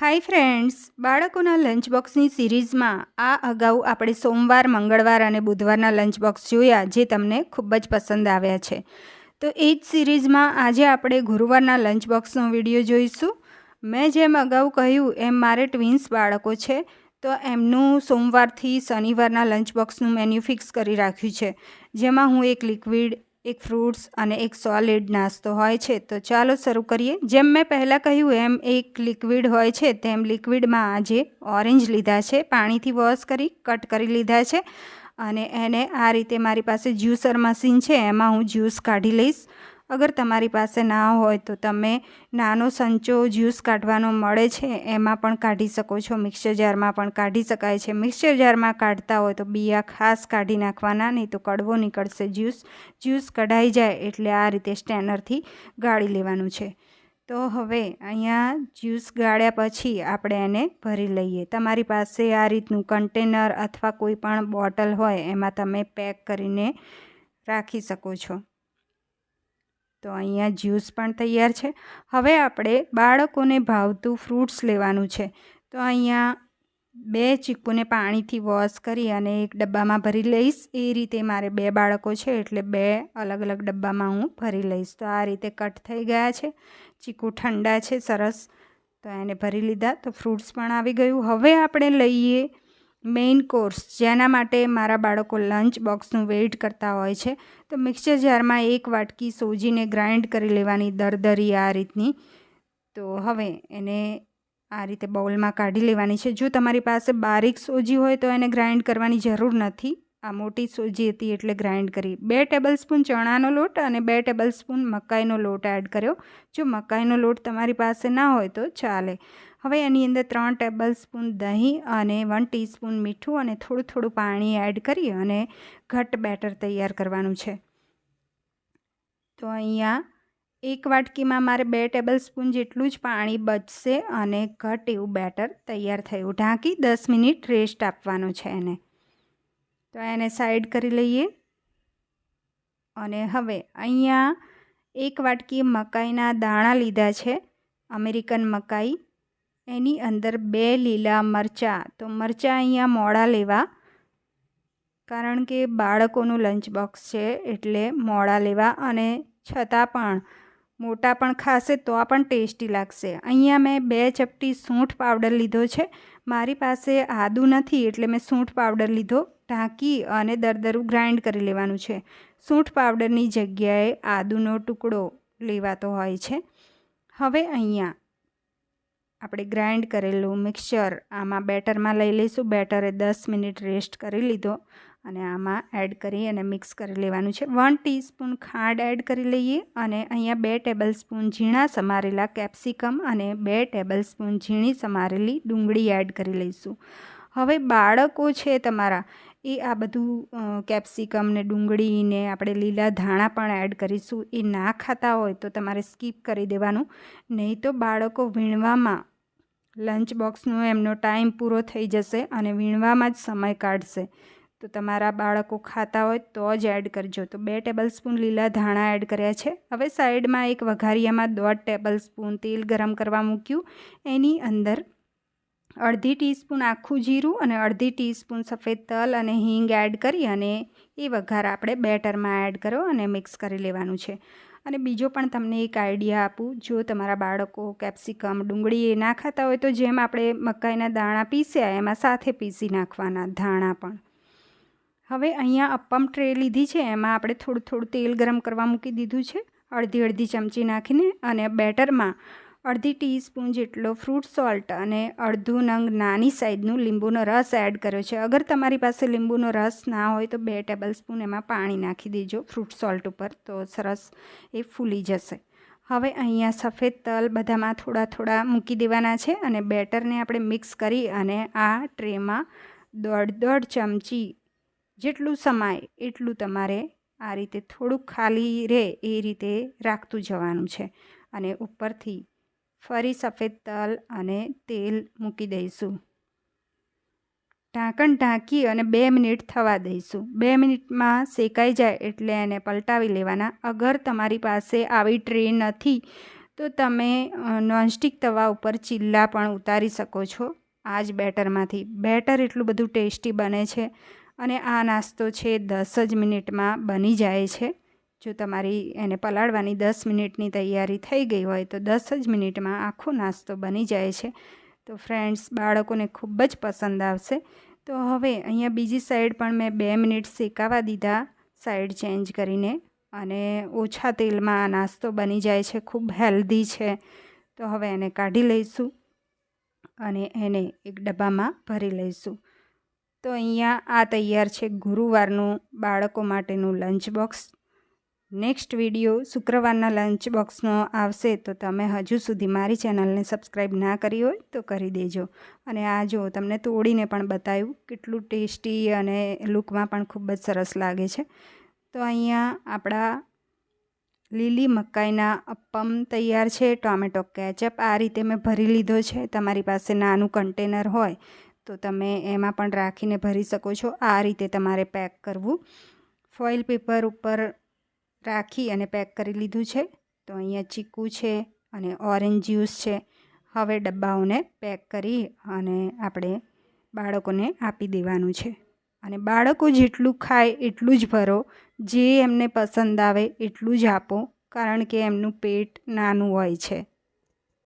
Hi friends, બાળકોના lunch બોક્સની સિરીઝમાં આ અગાઉ આપણે સોમવાર, મંગળવાર અને બુધવારના લંચ બોક્સ જોયા જે તમને ખૂબ જ પસંદ આવ્યા છે. તો એ જ સિરીઝમાં આજે આપણે ગુરુવારના લંચ બોક્સનો વીડિયો જોઈશું. મેં જેમ અગાઉ કહ્યું, એમ મારે ટ્વિન્સ બાળકો છે, તો એમનું સોમવારથી શનિવારના લંચ બોક્સનું મેન્યુ ફિક્સ કરી રાખ્યું છે. જેમાં હું એક લિક્વિડ એક ફ્રૂટ્સ અને એક સોલિડ નાસ્તો હોય છે. તો ચાલો શરૂ કરીએ. જેમ મેં પહેલાં કહ્યું, એમ એક લિક્વિડ હોય છે. તેમ લિક્વિડમાં આજે ઓરેન્જ લીધા છે. પાણીથી વોશ કરી કટ કરી લીધા છે. અને એને આ રીતે મારી પાસે જ્યુસર મશીન છે. એમાં હું જ્યુસ કાઢી લઈશ. અગર તમારી પાસે ના હોય તો તમે નાનો સંચો જ્યુસ કાઢવાનો મળે છે, એમાં પણ કાઢી શકો છો. મિક્સર જારમાં પણ કાઢી શકાય છે. મિક્સર જારમાં કાઢતા હોય તો બિયા ખાસ કાઢી નાખવાના, નહીં તો કડવો નીકળશે જ્યુસ. જ્યુસ કઢાઈ જાય એટલે આ રીતે સ્ટેનરથી ગાળી લેવાનું છે. તો હવે અહીંયા જ્યુસ ગાળ્યા પછી આપણે એને ભરી લઈએ. તમારી પાસે આ રીતનું કન્ટેનર અથવા કોઈ પણ બોટલ હોય, એમાં તમે પેક કરીને રાખી શકો છો. તો અહીંયા જ્યુસ પણ તૈયાર છે. હવે આપણે બાળકોને ભાવતું ફ્રૂટ્સ લેવાનું છે. તો અહીંયા બે ચીકુને પાણીથી વોશ કરી અને એક ડબ્બામાં ભરી લઈશ. એ રીતે મારે બે બાળકો છે એટલે બે અલગ અલગ ડબ્બામાં હું ભરી લઈશ. તો આ રીતે કટ થઈ ગયા છે. ચીકુ ઠંડા છે, સરસ. તો એને ભરી લીધા. તો ફ્રૂટ્સ પણ આવી ગયું. હવે આપણે લઈએ મેઇન કોર્સ જેના માટે મારા બાળકો લંચ બોક્સનું વેઇટ કરતા હોય છે. તો મિક્સર જારમાં એક વાટકી સોજીને ગ્રાઇન્ડ કરી લેવાની દરદરી આ રીતની. તો હવે એને આ રીતે બાઉલમાં કાઢી લેવાની છે. જો તમારી પાસે બારીક સોજી હોય તો એને ગ્રાઇન્ડ કરવાની જરૂર નથી. આ મોટી સોજી હતી એટલે ગ્રાઇન્ડ કરી. બે ટેબલ સ્પૂન ચણાનો લોટ અને બે ટેબલ સ્પૂન મકાઈનો લોટ એડ કર્યો. જો મકાઈનો લોટ તમારી પાસે ના હોય તો ચાલે. હવે એની અંદર ત્રણ ટેબલ સ્પૂન દહીં અને વન ટીસ્પૂન મીઠું અને થોડું થોડું પાણી એડ કરી અને ઘટ બેટર તૈયાર કરવાનું છે. તો અહીંયા એક વાટકીમાં મારે બે ટેબલ સ્પૂન જેટલું જ પાણી બચશે અને ઘટ એવું બેટર તૈયાર થયું. ઢાંકી દસ મિનિટ રેસ્ટ આપવાનો છે એને. તો એને સાઈડ કરી લઈએ. અને હવે અહીંયા એક વાટકી મકાઈના દાણા લીધા છે, અમેરિકન મકાઈ. એની અંદર બે લીલા મરચાં. તો મરચાં અહીંયા મોડા લેવા, કારણ કે બાળકોનું લંચ બોક્સ છે એટલે મોડા લેવા અને છતાં પણ મોટા પણ ખાશે તો પણ ટેસ્ટી લાગશે. અહીંયા મેં બે ચપટી સૂંઠ પાવડર લીધો છે. મારી પાસે આદું નથી એટલે મેં સૂંઠ પાવડર લીધો, ઢાંકી અને દરદરું ગ્રાઇન્ડ કરી લેવાનું છે. સૂંઠ પાવડરની જગ્યાએ આદુનો ટુકડો લેવાતો હોય છે. હવે અહીંયા આપણે ગ્રાઇન્ડ કરેલું મિક્સચર આમાં બેટરમાં લઈ લઈશું. બેટરે દસ મિનિટ રેસ્ટ કરી લીધો અને આમાં એડ કરી અને મિક્સ કરી લેવાનું છે. વન ટીસ્પૂન ખાંડ એડ કરી લઈએ અને અહીંયા બે ટેબલ સ્પૂન ઝીણા સમારેલા કેપ્સિકમ અને બે ટેબલ સ્પૂન ઝીણી સમારેલી ડુંગળી એડ કરી લઈશું. હવે બાળકો છે તમારા, એ આ બધું કેપ્સિકમ ને ડુંગળીને આપણે લીલા ધાણા પણ એડ કરીશું. એ ના ખાતા હોય તો તમારે સ્કીપ કરી દેવાનું. નહીં તો બાળકો વીણવામાં લંચ બોક્સનો એમનો ટાઈમ પૂરો થઈ જશે અને વીણવામાં જ સમય કાઢશે. તો તમારા બાળકો ખાતા હોય તો જ એડ કરજો. તો બે ટેબલ સ્પૂન લીલા ધાણા એડ કર્યા છે. હવે સાઈડમાં એક વઘારિયામાં દોઢ ટેબલ સ્પૂન તેલ ગરમ કરવા મૂક્યું. એની અંદર અડધી ટીસ્પૂન આખું જીરું અને અડધી ટીસ્પૂન સફેદ તલ અને હિંગ એડ કરી અને એ વઘાર આપણે બેટરમાં એડ કરો અને મિક્સ કરી લેવાનું છે. અને બીજો પણ તમને એક આઈડિયા આપું. જો તમારા બાળકો કેપ્સિકમ, ડુંગળી એ ના ખાતા હોય તો જેમ આપણે મકાઈના દાણા પીસ્યા, એમાં સાથે પીસી નાખવાના ધાણા પણ. હવે અહીંયા અપ્પમ ટ્રે લીધી છે. એમાં આપણે થોડું થોડું તેલ ગરમ કરવા મૂકી દીધું છે. અડધી અડધી ચમચી નાખીને અને બેટરમાં અડધી ટીસ્પૂન જેટલો ફ્રૂટ સોલ્ટ અને અડધું નંગ નાની સાઈઝનું લીંબુનો રસ એડ કર્યો છે. અગર તમારી પાસે લીંબુનો રસ ના હોય તો બે ટેબલ સ્પૂન એમાં પાણી નાખી દેજો ફ્રૂટ સોલ્ટ ઉપર તો સરસ એ ફૂલી જશે. હવે અહીંયા સફેદ તલ બધામાં થોડા થોડા મૂકી દેવાના છે અને બેટરને આપણે મિક્સ કરી અને આ ટ્રેમાં દોઢ દોઢ ચમચી જેટલું સમાય એટલું તમારે આ રીતે થોડુંક ખાલી રહે એ રીતે રાખતું જવાનું છે. અને ઉપરથી ફરી સફેદ તલ અને તેલ મૂકી દઈશું. ઢાંકણ ઢાંકી અને બે મિનિટ થવા દઈશું. બે મિનિટમાં શેકાઈ જાય એટલે એને પલટાવી લેવાના. અગર તમારી પાસે આવી ટ્રે નથી, તો તમે નોનસ્ટિક તવા ઉપર ચીલા પણ ઉતારી શકો છો. આ જ બેટરમાંથી. બેટર એટલું બધું ટેસ્ટી બને છે અને આ નાસ્તો છે દસ જ મિનિટમાં બની જાય છે. જો તમારી એને પલાળવાની દસ મિનિટની તૈયારી થઈ ગઈ હોય તો દસ જ મિનિટમાં આખો નાસ્તો બની જાય છે. તો ફ્રેન્ડ્સ, બાળકોને ખૂબ જ પસંદ આવશે. તો હવે અહીંયા બીજી સાઈડ પણ મેં બે મિનિટ શેકાવા દીધા સાઈડ ચેન્જ કરીને અને ઓછા તેલમાં આ નાસ્તો બની જાય છે, ખૂબ હેલ્ધી છે. તો હવે એને કાઢી લઈશું અને એને એક ડબ્બામાં ભરી લઈશું. તો અહીંયા આ તૈયાર છે ગુરુવારનું બાળકો માટેનું લંચ બોક્સ. નેક્સ્ટ વીડિયો શુક્રવારના લંચ બોક્સનો આવશે તો તમે હજુ સુધી મારી ચેનલને સબસ્ક્રાઈબ ના કરી હોય તો કરી દેજો. અને આ જો તમને તોડીને પણ બતાવ્યું કેટલું ટેસ્ટી અને લુકમાં પણ ખૂબ જ સરસ લાગે છે. તો અહીંયા આપણા લીલી મકાઈના અપ્પમ તૈયાર છે, ટોમેટો કેચઅપ. આ રીતે મેં ભરી લીધો છે. તમારી પાસે નાનું કન્ટેનર હોય તો તમે એમાં પણ રાખીને ભરી શકો છો. આ રીતે તમારે પેક કરવું. ફોઇલ પેપર ઉપર રાખી અને પેક કરી લીધું છે. તો અહીંયા ચીકુ છે અને ઓરેન્જ જ્યુસ છે. હવે ડબ્બાઓને પેક કરી અને આપણે બાળકોને આપી દેવાનું છે. અને બાળકો જેટલું ખાય એટલું જ ભરો. જે એમને પસંદ આવે એટલું જ આપો. કારણ કે એમનું પેટ નાનું હોય છે.